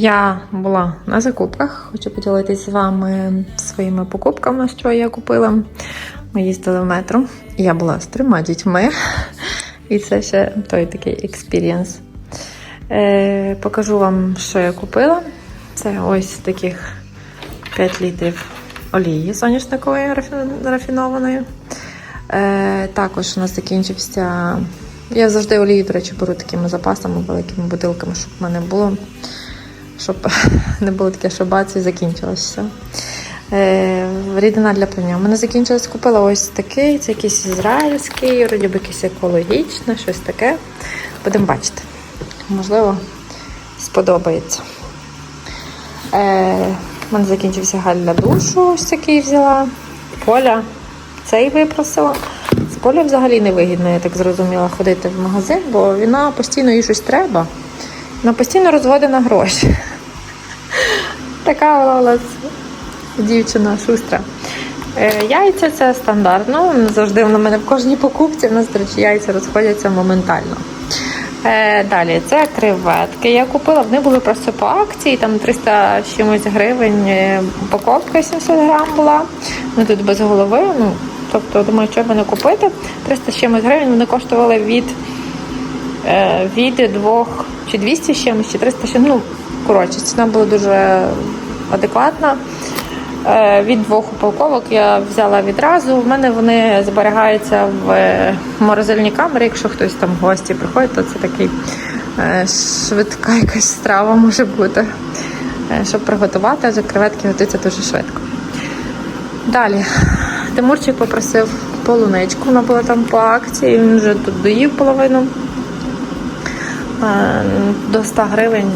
Я була на закупках, хочу поділитися з вами своїми покупками, що я купила. Ми їздили в метро. Я була з трьома дітьми, і це ще той такий експірієнс. Е, покажу вам, що я купила. Це ось таких 5 літрів олії соняшникової рафінованої. Е, також у нас закінчився. Я завжди олію, до речі, беру такими запасами, великими бутилками, щоб в мене було щоб не було таке, що бац і закінчилося. Е, рідина для прання. У мене закінчилась, купила ось такий, це якийсь ізраїльський, вроді би якийсь екологічний, щось таке. Будемо бачити. Можливо, сподобається. Е, у мене закінчився галь для душу, ось такий взяла. Поля цей випросила. З поля взагалі невигідно, я так зрозуміла, ходити в магазин, бо вона постійно їй щось треба. Вона постійно розводить на гроші. Така у дівчина шустра. Е, Яйця це стандартно. Завжди в мене в кожній покупці. У нас, до речі, яйця розходяться моментально. Е, Далі це креветки. Я купила, вони були просто по акції, там 300 чимось гривень е, упаковка 700 грам була. Ну тут без голови. Ну, тобто, думаю, що б не купити. 300 чимось гривень вони коштували від від двох чи 200 з чимось, чи 300 з чимось. Ну, коротше, ціна була дуже адекватна. Е, Від двох упаковок я взяла відразу. У мене вони зберігаються в е, морозильній камері. Якщо хтось там в гості приходить, то це такий е, швидка якась страва може бути. Щоб приготувати, адже креветки готуються дуже швидко. Далі. Тимурчик попросив полуничку, вона була там по акції, він вже тут доїв половину. До 100 гривень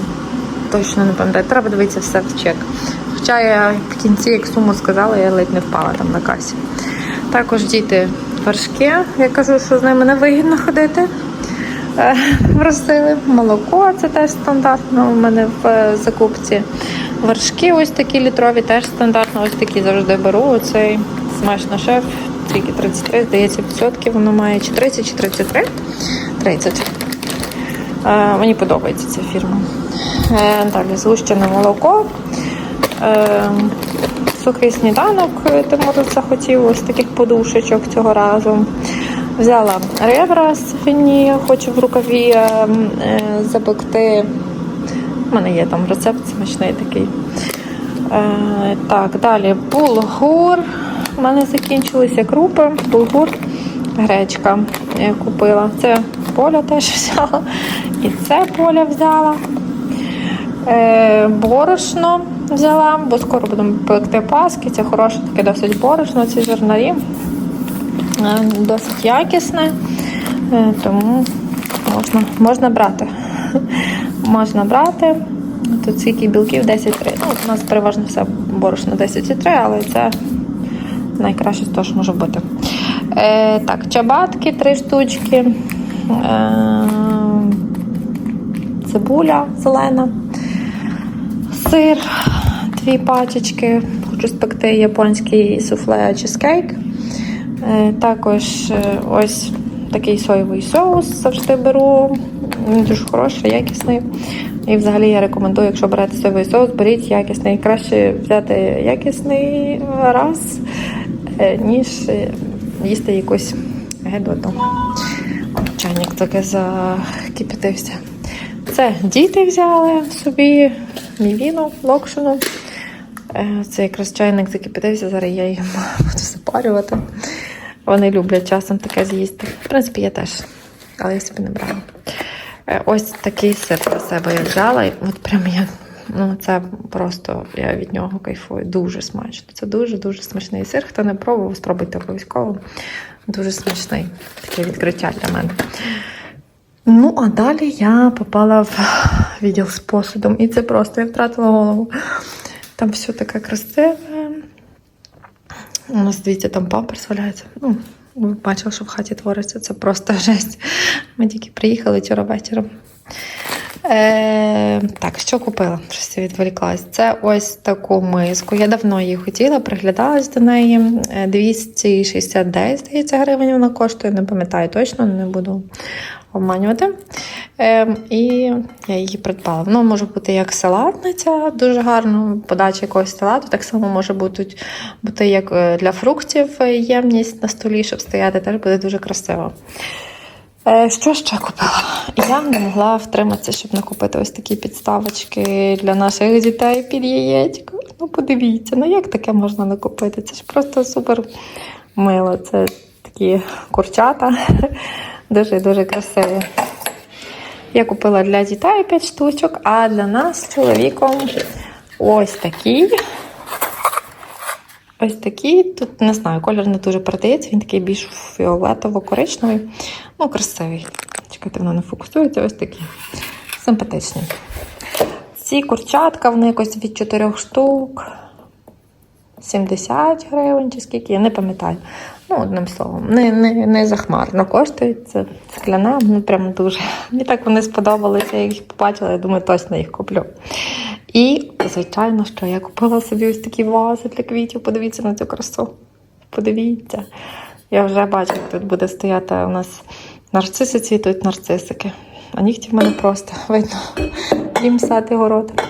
точно не пам'ятаю. Треба дивитися все в чек. Хоча я в кінці, як суму сказала, я ледь не впала там на касі. Також діти вершки. Я кажу, що з ними не вигідно ходити. Е, Просили. Молоко це теж стандартно у мене в е, закупці. Вершки ось такі літрові, теж стандартно, ось такі завжди беру. Цей смачно шеф, тільки 33, здається, відсотків воно має чи 30, чи 33? 30. Е, Мені подобається ця фірма. Е, Далі згущене молоко. Е, Сухий сніданок е, Тимур захотів ось таких подушечок цього разу. Взяла ребра свині, хочу в рукаві запекти. У мене є там рецепт смачний такий. Так, далі булгур. У мене закінчилися крупи, булгур, гречка купила. Це поля теж взяла. І це поля взяла. Е, борошно взяла, бо скоро будемо пекти паски. Це хороше таке досить борошно, ці зернарі. Е, досить якісне, е, тому можна, можна брати. можна брати. Тут скільки білків 10,3. Ну, у нас переважно все борошно 10,3, але це найкраще з того, що може бути. Е, так, чабатки 3 штучки. Е, цибуля зелена, сир, дві пачечки. Хочу спекти японський суфле чизкейк. Е, Також е, ось такий соєвий соус завжди беру. Він дуже хороший, якісний. І взагалі я рекомендую, якщо берете соєвий соус, беріть якісний. Краще взяти якісний раз, е, ніж їсти якусь гедоту. Чайник таки закипятився. Це діти взяли собі мівіну, локшину. Е, Це якраз чайник закипятився, зараз я їм буду запарювати. Вони люблять часом таке з'їсти. В принципі, я теж, але я собі не брала. Е, Ось такий сир для себе я взяла. От прям я, ну це просто я від нього кайфую. Дуже смачно. Це дуже-дуже смачний сир. Хто не пробував, спробуйте обов'язково. Дуже смачний. Таке відкриття для мене. Ну, а далі я попала в відділ з посудом, і це просто я втратила голову. Там все таке красиве. У нас, дивіться, там памперс валяється. Ну, ви бачили, що в хаті твориться. Це просто жесть. Ми тільки приїхали вчора вечором. Е, так, що купила? Щось відволіклась. Це ось таку миску. Я давно її хотіла, приглядалась до неї. Е, 269, здається, гривень вона коштує. Не пам'ятаю точно, не буду обманювати. Ем, і я її придбала. Воно може бути як салатниця, дуже гарно, подача якогось салату. Так само може бути, бути як е, для фруктів е, ємність на столі, щоб стояти, теж буде дуже красиво. Е, Що ще купила? Я не могла втриматися, щоб не купити ось такі підставочки для наших дітей під яєчко. Ну, подивіться, ну як таке можна не купити? Це ж просто супер мило. Це такі курчата, дуже-дуже красиві. Я купила для дітей 5 штучок, а для нас з чоловіком ось такі. Ось такі. Тут не знаю, колір не дуже передається, він такий більш фіолетово-коричневий. Ну, красивий. Чекайте, воно не фокусується, ось такі. Симпатичні. Ці курчатка, вони якось від 4 штук. 70 гривень чи скільки, я не пам'ятаю. Ну, одним словом, не, не, не захмарно коштують. Це скляне, ну прямо дуже. Мені так вони сподобалися, я їх побачила, я думаю, точно їх куплю. І, звичайно, що я купила собі ось такі вази для квітів. Подивіться на цю красу. Подивіться. Я вже бачу, як тут буде стояти у нас нарциси цвітуть нарцисики. А нігті в мене просто видно. Їм сати город.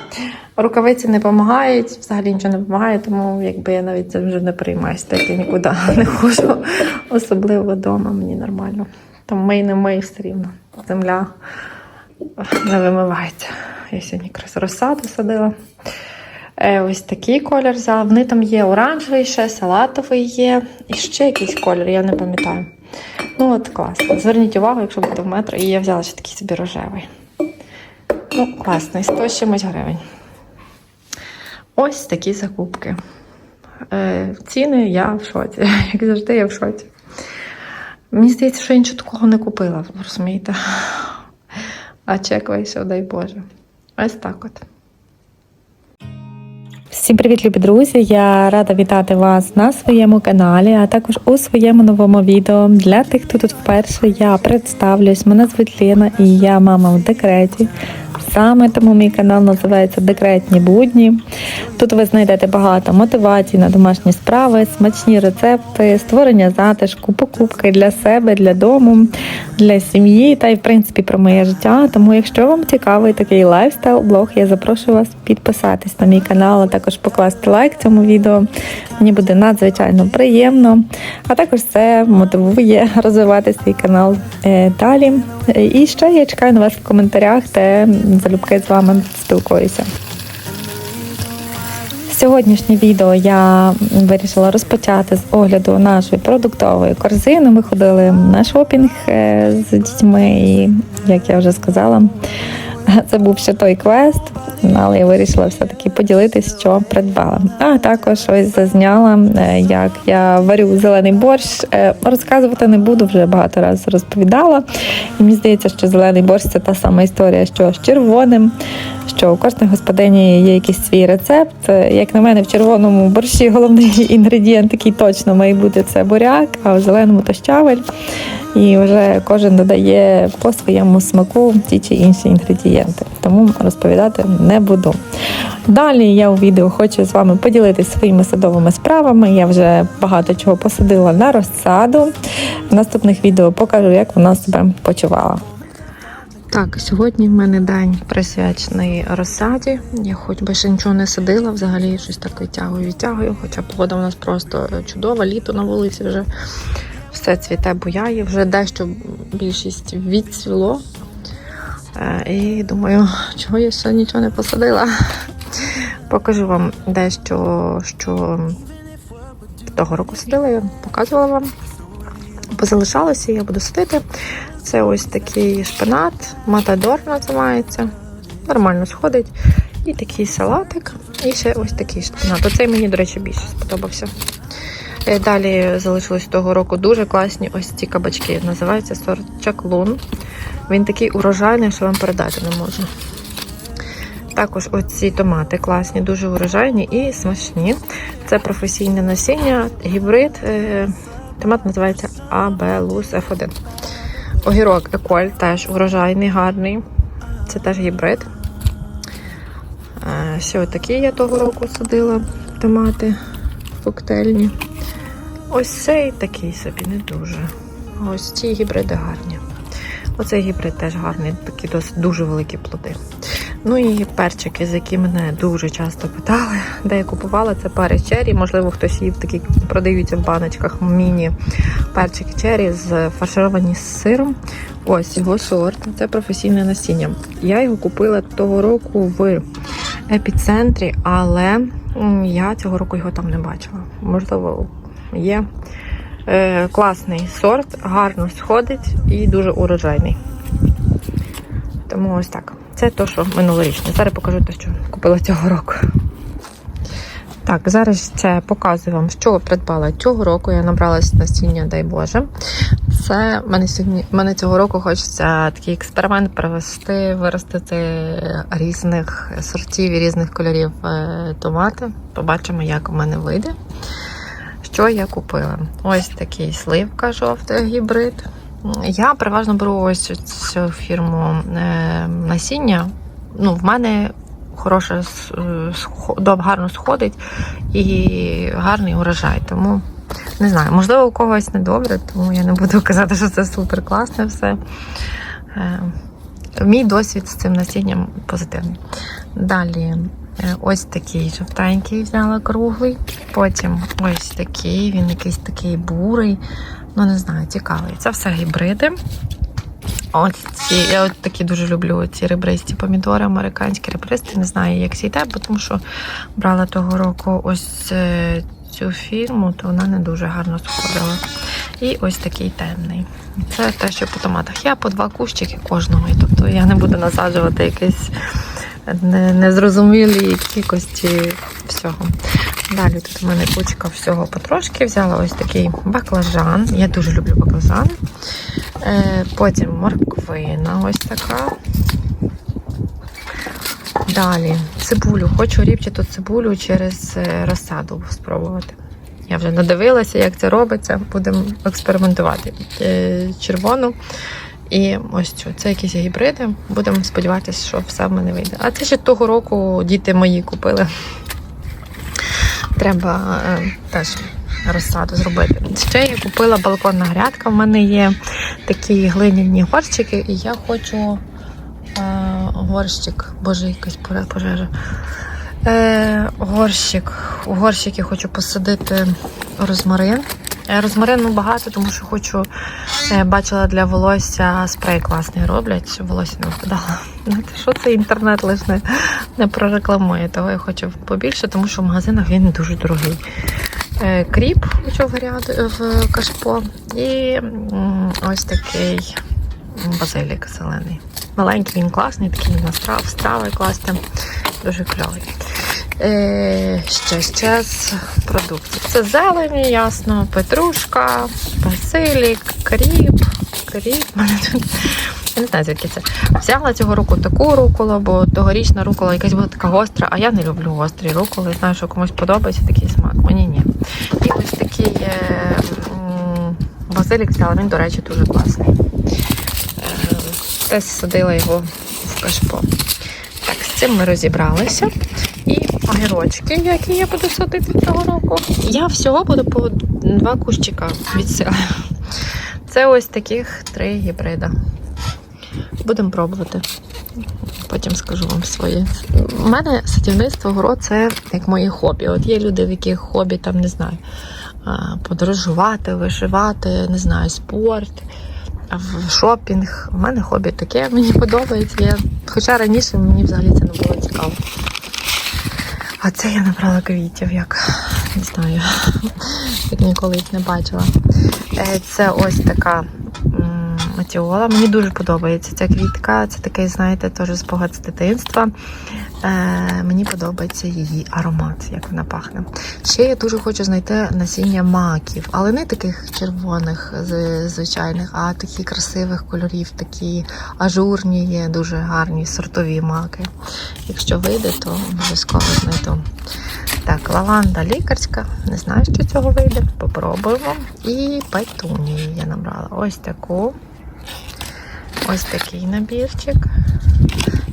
Рукавиці не допомагають, взагалі нічого не допомагає, тому якби я навіть це вже не приймаюся, так я нікуди не ходжу, особливо вдома, мені нормально. Там мий не мий все рівно. Земля не вимивається. Я сьогодні якраз розсаду садила. Е, ось такий колір взяла. Вони там є оранжевий, ще салатовий є. І ще якийсь колір, я не пам'ятаю. Ну, от класно. Зверніть увагу, якщо буде в метро, і я взяла ще такий собі рожевий. Ну, класний, 100 з чимось гривень. Ось такі закупки. Е, ціни я в шоці. Як завжди, я в шоці. Мені здається, що я нічого такого не купила, розумієте? А чек дай Боже. Ось так от. Всім привіт, любі друзі! Я рада вітати вас на своєму каналі, а також у своєму новому відео. Для тих, хто тут вперше я представлюсь. Мене звуть Ліна і я мама в декреті. Саме тому мій канал називається Декретні будні. Тут ви знайдете багато мотивацій на домашні справи, смачні рецепти, створення затишку, покупки для себе, для дому, для сім'ї та й в принципі про моє життя. Тому, якщо вам цікавий такий лайфстайл-блог, я запрошую вас підписатись на мій канал, а також покласти лайк цьому відео. Мені буде надзвичайно приємно. А також це мотивує розвивати свій канал е, далі. І ще я чекаю на вас в коментарях, де залюбки з вами спілкуюся. Сьогоднішнє відео я вирішила розпочати з огляду нашої продуктової корзини. Ми ходили на шопінг е, з дітьми, і як я вже сказала, це був ще той квест, але я вирішила все-таки поділитися, що придбала. А також ось зазняла, е, як я варю зелений борщ. Е, Розказувати не буду, вже багато разів розповідала. І мені здається, що зелений борщ це та сама історія, що з червоним, що у кожної господині є якийсь свій рецепт. Як на мене, в червоному борщі головний інгредієнт, який точно має бути, це буряк, а в зеленому то щавель. І вже кожен додає по своєму смаку ті чи інші інгредієнти. Тому розповідати не буду. Далі я у відео хочу з вами поділитися своїми садовими справами. Я вже багато чого посадила на розсаду. В наступних відео покажу, як вона себе почувала. Так, сьогодні в мене день присвячений розсаді. Я хоч би ще нічого не садила, взагалі щось так відтягую, відтягую. Хоча погода у нас просто чудова, літо на вулиці вже все цвіте, буяє, вже дещо більшість відцвіло. Е, І думаю, чого я ще нічого не посадила. Покажу вам дещо, що того року садила, я показувала вам. Позалишалося, я буду садити. Це ось такий шпинат, матадор називається. Нормально сходить. І такий салатик, і ще ось такий шпинат. Оцей мені, до речі, більше сподобався. Е, Далі залишилось того року дуже класні ось ці кабачки. Називається сорт чаклун. Він такий урожайний, що вам передати не можу. Також оці томати класні, дуже урожайні і смачні. Це професійне насіння, гібрид. Е, Томат називається Абелус F1. Огірок Еколь теж урожайний, гарний. Це теж гібрид. Е, Ще отакі я того року садила томати коктейльні. Ось цей такий собі не дуже. Ось ці гібриди гарні. Оцей гібрид теж гарний, такі досить дуже великі плоди. Ну і перчики, з які мене дуже часто питали, де я купувала, це перець черрі. Можливо, хтось їв такі продаються в баночках міні перчики черрі з фаршировані з сиром. Ось його сорт. Це професійне насіння. Я його купила того року в епіцентрі, але я цього року його там не бачила. Можливо, є. Е, класний сорт, гарно сходить і дуже урожайний. Тому ось так. Це то, що минулорічне. Зараз покажу те, що купила цього року. Так, зараз це показую вам, що придбала цього року. Я набралась насіння, дай Боже. Це мене сьогодні мене цього року хочеться такий експеримент провести, виростити різних сортів і різних кольорів е, томати. Побачимо, як у мене вийде. Що я купила? Ось такий сливка жовтий гібрид. Я переважно беру ось цю фірму е, насіння. Ну, в мене хороше с- е, гарно сходить і гарний урожай. Тому не знаю, можливо, у когось не добре, тому я не буду казати, що це супер класне все. Е, Мій досвід з цим насінням позитивний. Далі ось такий жовтенький взяла круглий. Потім ось такий, він якийсь такий бурий. Ну, не знаю, цікавий. Це все гібриди. От ці, я от такі дуже люблю ці ребристі помідори, американські ребристі. Не знаю, як сійте, бо тому що брала того року ось е, цю фірму, то вона не дуже гарно сходила. І ось такий темний. Це те, що по томатах. Я по два кущики кожного, тобто я не буду насаджувати не- незрозумілі кількості всього. Далі тут у мене кучка всього потрошки. Взяла ось такий баклажан. Я дуже люблю баклажан. Е, Потім морквина ось така. Далі цибулю. Хочу ріпчату цибулю через е, розсаду спробувати. Я вже надивилася, як це робиться. Будемо експериментувати. Е, Червону і ось цю. Це якісь гібриди. Будемо сподіватися, що все в мене вийде. А це ще того року діти мої купили. Треба е, теж розсаду зробити. Ще я купила балконна грядка. В мене є такі глиняні горщики, і я хочу е, горщик. Боже, якась пожежа. Е, горщик. У горщики хочу посадити розмарин. Е, Розмарину багато, тому що хочу, е, бачила для волосся спрей класний роблять, щоб волосся не випадало. Ну, Що це інтернет лише не, не прорекламує, того я хочу побільше, тому що в магазинах він дуже дорогий. Е, Кріп в кашпо і ось такий базилік зелений. Маленький, він класний, такий на страв, страви класти. Дуже кльовий. Ще, ще з продуктів. Це зелені, ясно, петрушка, базилік, кріп, кріп. Я не знаю, звідки це. Взяла цього року таку руколу, бо тогорічна рукола якась була така гостра, а я не люблю гострі руколи. Знаю, що комусь подобається такий смак. Мені ні. І ось такий е, базилік взяла, він, до речі, дуже класний. Е, Десь садила його в кашпо. Так, з цим ми розібралися. І огірочки, які я буду садити цього року. Я всього буду по два кущика відсилаю. Це ось таких три гібрида. Будемо пробувати. Потім скажу вам своє. У мене садівництво город це як моє хобі. От є люди, в яких хобі там не знаю, подорожувати, вишивати, не знаю, спорт, шопінг. У мене хобі таке, мені подобається. Хоча раніше мені взагалі це не було цікаво. А це я набрала квітів, як не знаю, як ніколи їх не бачила. Е, Це ось така матіола. Мені дуже подобається ця квітка. Це такий, знаєте, теж спогад з дитинства. Е, Мені подобається її аромат, як вона пахне. Ще я дуже хочу знайти насіння маків, але не таких червоних, звичайних, а такі красивих кольорів, такі ажурні, є дуже гарні сортові маки. Якщо вийде, то обов'язково знайду. Так, лаванда лікарська. Не знаю, що цього вийде. Попробуємо. І петунії я набрала. Ось таку. Ось такий набірчик.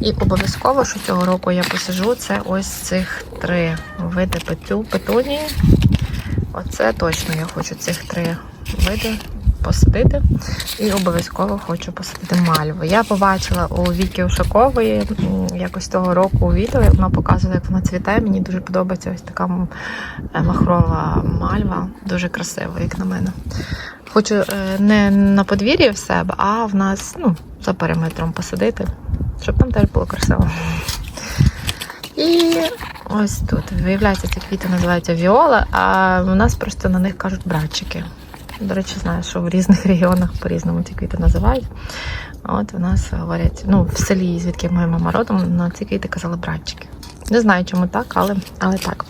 І обов'язково, що цього року я посажу, це ось цих три види пету, петунії. Оце точно я хочу цих три види посадити. І обов'язково хочу посадити мальву. Я побачила у Віки Ушакової якось того року відео, як вона показувала, як вона цвіте. Мені дуже подобається ось така е, махрова мальва. Дуже красива, як на мене. Хочу е, не на подвір'ї в себе, а в нас ну, за периметром посадити, щоб там теж було красиво. І ось тут, виявляється, ці квіти називаються віола, а у нас просто на них кажуть братчики. До речі, знаю, що в різних регіонах по-різному ці квіти називають. От у нас говорять, ну, в селі, звідки моя мама родом, на ці квіти казали братчики. Не знаю, чому так, але, але так.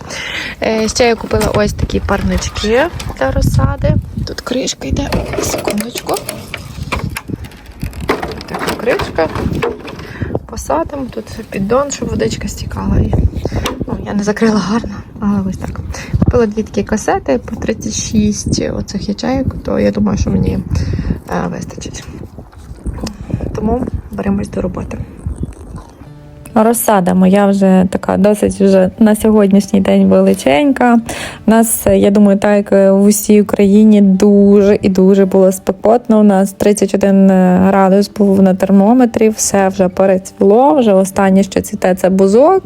Е, ще я купила ось такі парнички для розсади. Тут кришка йде. Секундочку. Така кришка. Посадимо. Тут піддон, щоб водичка стікала. Ну, я не закрила гарно, але ось так. Купила дві такі касети по 36 оцих ячеїк, то я думаю, що мені е, вистачить. Тому беремось до роботи. Розсада моя вже така досить вже на сьогоднішній день величенька. У нас, я думаю, так як в усій Україні дуже і дуже було спекотно. У нас 31 градус був на термометрі, все вже перецвіло. Вже останнє, що цвіте, це бузок.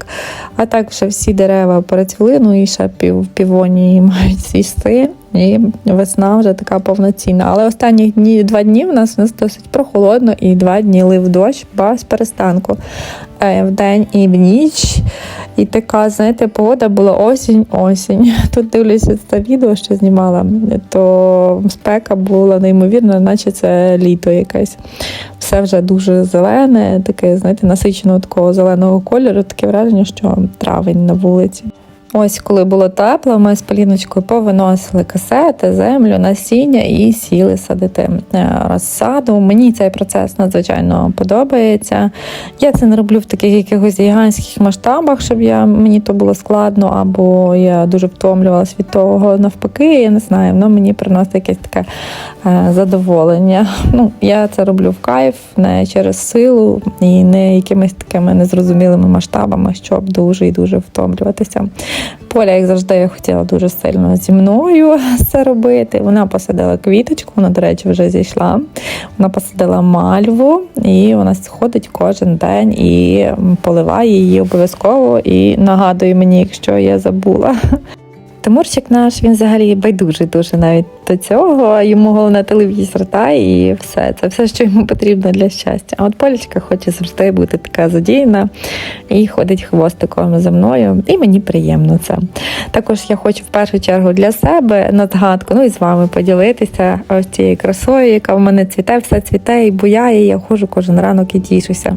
А так вже всі дерева перецвіли, ну і ще пів, півонії мають цвісти. І весна вже така повноцінна. Але останні дні, два дні в нас, у нас досить прохолодно, і два дні лив дощ без перестанку. Е, Вдень і в ніч. І така, знаєте, погода була осінь-осінь. Тут дивлюся це відео, що знімала, то спека була неймовірна, наче це літо якесь. Все вже дуже зелене, таке, знаєте, насиченого такого зеленого кольору, таке враження, що травень на вулиці. Ось, коли було тепло, ми з Поліночкою повиносили касети, землю, насіння і сіли садити е, розсаду. Мені цей процес надзвичайно подобається. Я це не роблю в таких якихось гігантських масштабах, щоб я, мені то було складно, або я дуже втомлювалась від того. Навпаки, я не знаю, воно мені приносить якесь таке е, задоволення. Ну, я це роблю в кайф, не через силу і не якимись такими незрозумілими масштабами, щоб дуже і дуже втомлюватися. Поля, як завжди, хотіла дуже сильно зі мною це робити. Вона посадила квіточку, вона, до речі, вже зійшла. Вона посадила мальву, і вона сходить кожен день і поливає її обов'язково і нагадує мені, якщо я забула. Тимурчик наш він взагалі байдужий дуже навіть до цього. Йому головне телевізор та і все. Це все, що йому потрібно для щастя. А от Полічка хоче завжди бути така задіяна і ходить хвостиком за мною. І мені приємно це. Також я хочу в першу чергу для себе на згадку, ну і з вами поділитися ось цією красою, яка в мене цвіте, все цвіте і буяє. Я ходжу кожен ранок і тішуся.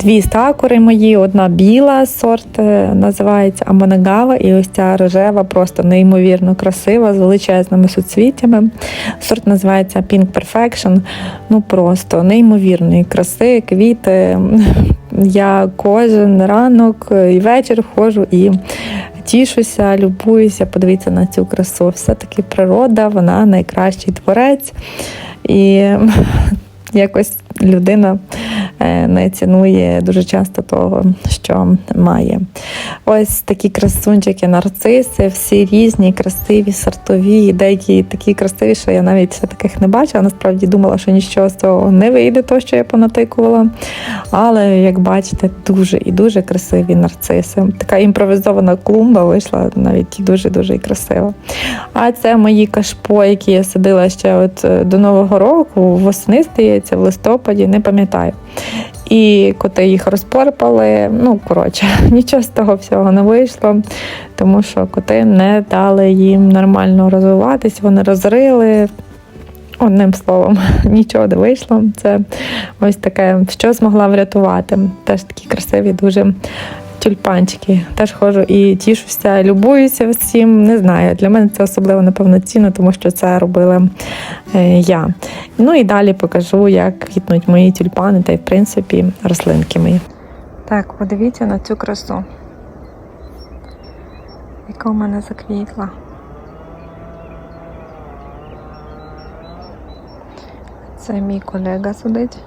Дві сакури мої, одна біла сорт е, називається Аманагава, і ось ця рожева, просто неймовірно красива, з величезними суцвіттями. Сорт називається Pink Perfection. Ну просто неймовірної краси, квіти. Я кожен ранок і вечір ходжу і тішуся, любуюся, подивіться на цю красу. Все-таки природа, вона найкращий творець. І якось людина е, не цінує дуже часто того, що має. Ось такі красунчики, нарциси, всі різні, красиві, сортові, деякі такі красиві, що я навіть таких не бачила. Насправді думала, що нічого з цього не вийде, то що я понатикувала. Але, як бачите, дуже і дуже красиві нарциси. Така імпровізована клумба вийшла навіть дуже-дуже красива. А це мої кашпо, які я садила ще от е, до Нового року, восени, здається, в листопаді, не пам'ятаю. І коти їх розпорпали. Ну, коротше, нічого з того всього не вийшло, тому що коти не дали їм нормально розвиватись, вони розрили. Одним словом, нічого не вийшло. Це ось таке, що змогла врятувати. Теж такі красиві, дуже тюльпанчики. Теж ходжу і тішуся, любуюся всім. Не знаю. Для мене це особливо напевно цінно, тому що це робила е, я. Ну і далі покажу, як квітнуть мої тюльпани та й в принципі рослинки мої. Так, подивіться на цю красу, яка у мене заквітла. Це мій колега сидить.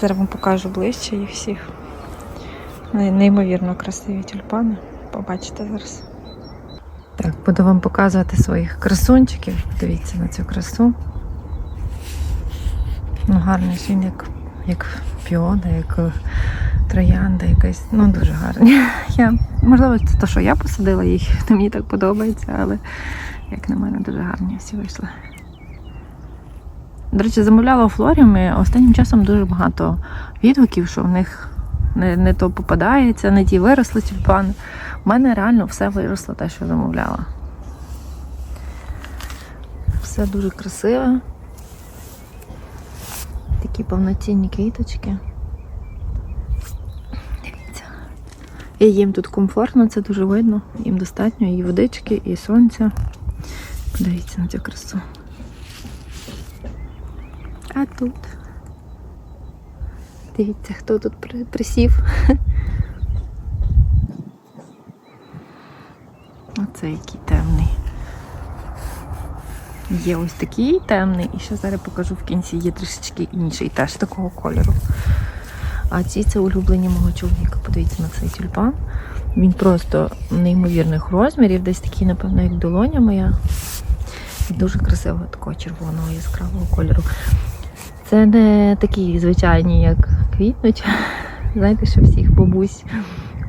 Зараз вам покажу ближче їх всіх. Неймовірно красиві тюльпани. Побачите зараз. Так, буду вам показувати своїх красунчиків. Дивіться на цю красу. Ну, гарний він як, як піода, як е, троянда якась. Ну, дуже гарні. Я, можливо, це те, що я посадила їх, мені так подобається, але як на мене, дуже гарні всі вийшли. До речі, замовляла у Флоріумі останнім часом дуже багато відгуків, що в них не, не то попадається, не ті виросли тюльпани. У мене реально все виросло те, що замовляла. Все дуже красиве. Такі повноцінні квіточки. Дивіться. І їм тут комфортно, це дуже видно. Їм достатньо і водички, і сонця. Подивіться на цю красу. А тут. Дивіться, хто тут присів. Оце який темний. Є ось такий темний, і ще зараз покажу в кінці є трішечки інший, теж такого кольору. А ці це улюблені мого чоловіка. Подивіться на цей тюльпан. Він просто неймовірних розмірів, десь такий, напевно, як долоня моя. Дуже красивого такого червоного яскравого кольору. Це не такі звичайні, як квітнуть. Знаєте, що всіх бабусь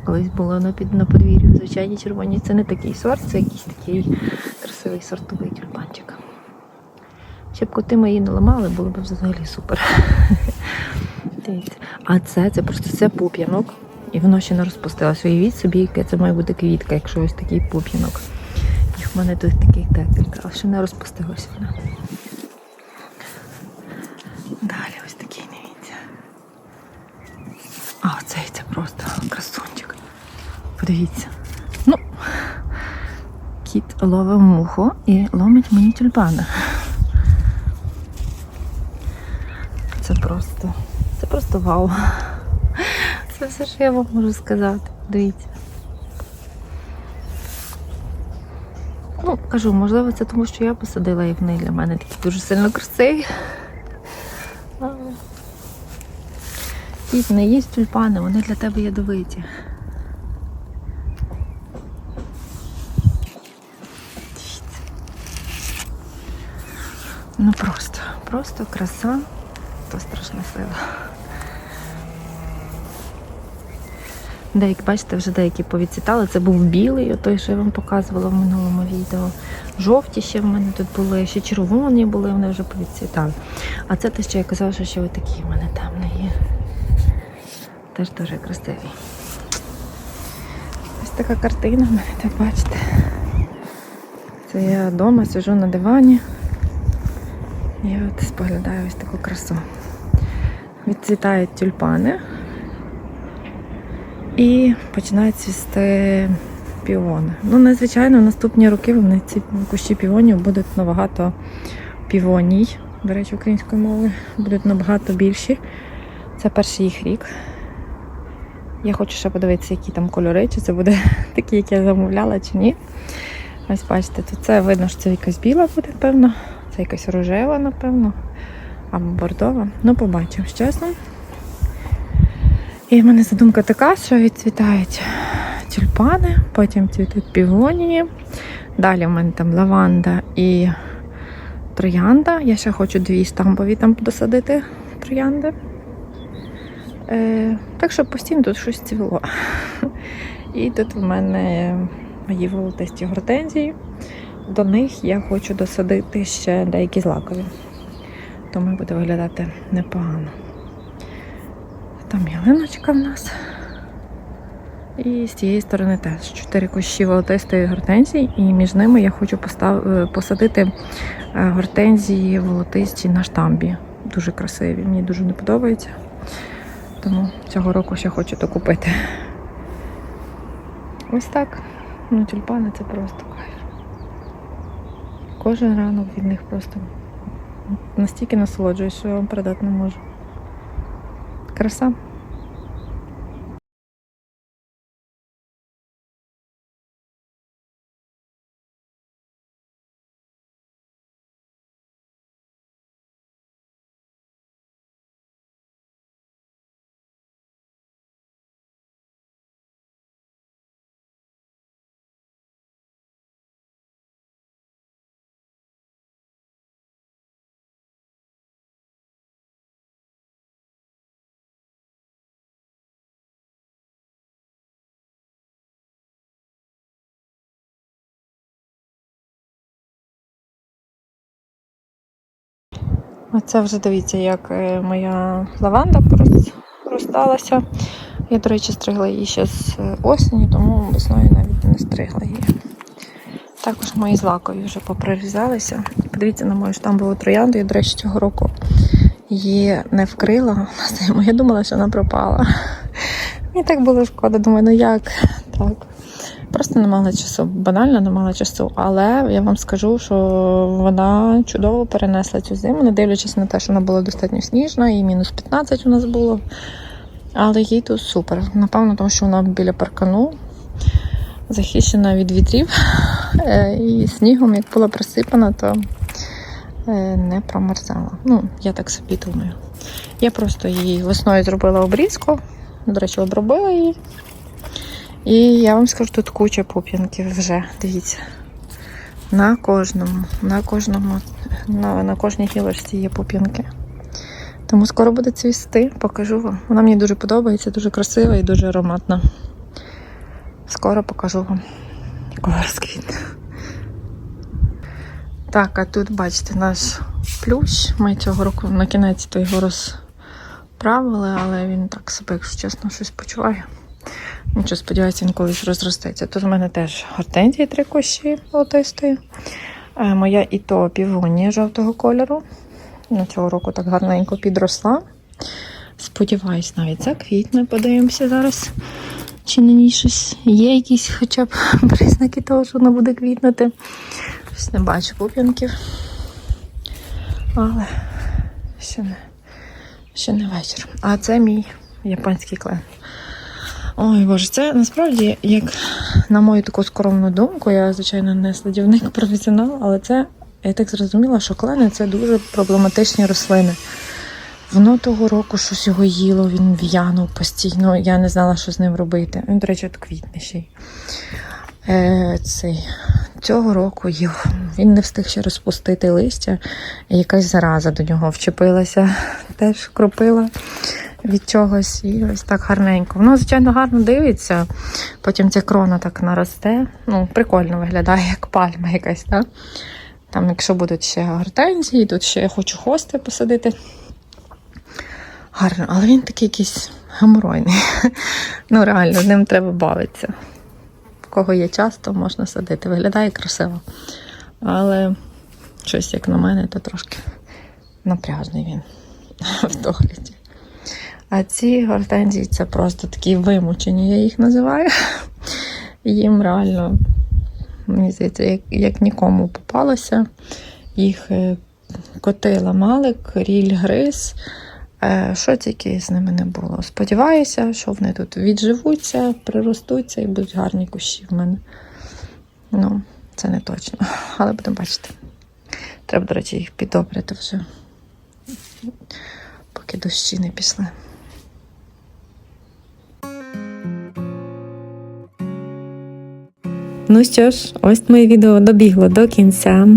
колись було на, під, на подвір'ю звичайні червоні. Це не такий сорт, це якийсь такий красивий сортовий тюльпанчик. Щоб коти мої не ламали, було б взагалі супер. А це, це просто це пуп'янок. І воно ще не розпустилося. Уявіть собі, яке це має бути квітка, якщо ось такий пуп'янок. Їх в мене тут таких декілька, але ще не розпустилося вона. Далі ось такий, дивіться. А оцей це просто красунчик. Подивіться. Ну, кіт ловив муху і ломить мені тюльпани. Це просто, це просто вау. Це все, що я вам можу сказати. Дивіться. Ну, кажу, можливо, це тому, що я посадила і вони для мене такі дуже сильно красиві. Кіт, не їсть тюльпани, вони для тебе ядовиті. Дивіться. Ну просто, краса, то страшна сила. Деякі, бачите, вже деякі повідцвітали. Це був білий, той, що я вам показувала в минулому відео. Жовті ще в мене тут були, ще червоні були, вони вже повідцвітали. А це те, що я казала, що ще отакі в мене темні є. Теж дуже красиві. Ось така картина в мене, так бачите. Це я вдома сижу на дивані. І от споглядаю ось таку красу. Відцвітають тюльпани. І починають цвісти піони. Ну, незвичайно, в наступні роки вони ці кущі піонів будуть набагато півоній, до речі, українською мовою, будуть набагато більші. Це перший їх рік. Я хочу ще подивитися, які там кольори, чи це буде такі, як я замовляла, чи ні. Ось бачите, тут це видно, що це якась біла буде, певно. Це якась рожева, напевно, або бордова. Ну, побачимо часом. І в мене задумка така, що відцвітають тюльпани, потім цвітуть півонії. Далі в мене там лаванда і троянда. Я ще хочу дві штампові там досадити троянди. Е, так що постійно тут щось цвіло. І тут в мене мої волотисті гортензії. До них я хочу досадити ще деякі злакові. Тому буде виглядати непогано. Там ялиночка в нас. І з цієї сторони теж чотири кущі волотистої гортензії, і між ними я хочу постав... е, посадити е, гортензії волотисті на штамбі. Дуже красиві, мені дуже не подобається. Тому цього року ще хочу докупити. Ось так. Ну, тюльпани це просто кайф. Кожен ранок від них просто настільки насолоджуюсь, що я вам передати не можу. Краса. Оце вже дивіться, як е, моя лаванда розсталася. Я, до речі, стригла її ще з е, осені, тому весною навіть не стригла її. Також мої злакові вже поприрізалися. Подивіться на мою штамбову троянду. Я, до речі, цього року її не вкрила. Я думала, що вона пропала. Мені так було шкода. Думаю, ну як так? Просто не мала часу. Банально не мала часу. Але я вам скажу, що вона чудово перенесла цю зиму, не дивлячись на те, що вона була достатньо сніжна, і мінус 15 у нас було. Але їй тут супер. Напевно, тому що вона біля паркану захищена від вітрів. Е, І снігом, як була присипана, то е, не промерзала. Ну, я так собі думаю. Я просто її весною зробила обрізку. До речі, обробила її. І я вам скажу, тут куча пуп'янків вже. Дивіться. На кожному, на кожному, на, на кожній гілочці є пуп'янки. Тому скоро буде цвісти, покажу вам. Вона мені дуже подобається, дуже красива і дуже ароматна. Скоро покажу вам, коли. Так, а тут бачите наш плющ. Ми цього року на кінець то його розправили, але він так себе, якщо чесно, щось почуває. Нічого, сподіваюся, він колись розростеться. Тут в мене теж гортензії три кущі золотистої. Е, Моя і то півонія жовтого кольору. На цього року так гарненько підросла. Сподіваюсь, навіть заквітне. Подивимося зараз. Чи на ній щось є якісь хоча б признаки того, що вона буде квітнути. Щось не бачу пуп'янків. Але ще не, ще не вечір. А це мій японський клен. Ой, боже, це насправді, як на мою таку скромну думку, я, звичайно, не садівник професіонал, але це, я так зрозуміла, що клени це дуже проблематичні рослини. Воно того року щось його їло, він в'янув постійно, я не знала, що з ним робити. Він, до речі, от квітне ще й. Е, цей. Цього року. Він не встиг ще розпустити листя, якась зараза до нього вчепилася, теж кропила від чогось і ось так гарненько. Воно, звичайно, гарно дивиться. Потім ця крона так наросте. Ну, прикольно виглядає, як пальма якась, так? Там, якщо будуть ще гортензії, тут ще я хочу хости посадити. Гарно, але він такий якийсь геморойний. Ну, реально, ним треба бавитися. Кого є час, то можна садити. Виглядає красиво. Але щось, як на мене, то трошки напряжний він в догляді. А ці гортензії це просто такі вимучені, я їх називаю. Їм реально, мені здається, як, як нікому попалося. Їх е, коти ламали, коріль гриз. Е, Що тільки з ними не було. Сподіваюся, що вони тут відживуться, приростуться і будуть гарні кущі в мене. Ну, це не точно, але будемо бачити. Треба, до речі, їх підобрити вже, поки дощі не пішли. Ну що ж, ось моє відео добігло до кінця.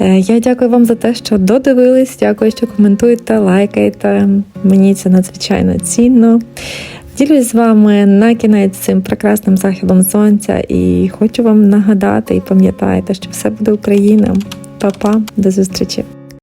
Е, Я дякую вам за те, що додивились. Дякую, що коментуєте, лайкаєте. Мені це надзвичайно цінно. Ділюсь з вами на кінець цим прекрасним західом сонця і хочу вам нагадати і пам'ятайте, що все буде Україна. Па-па, до зустрічі!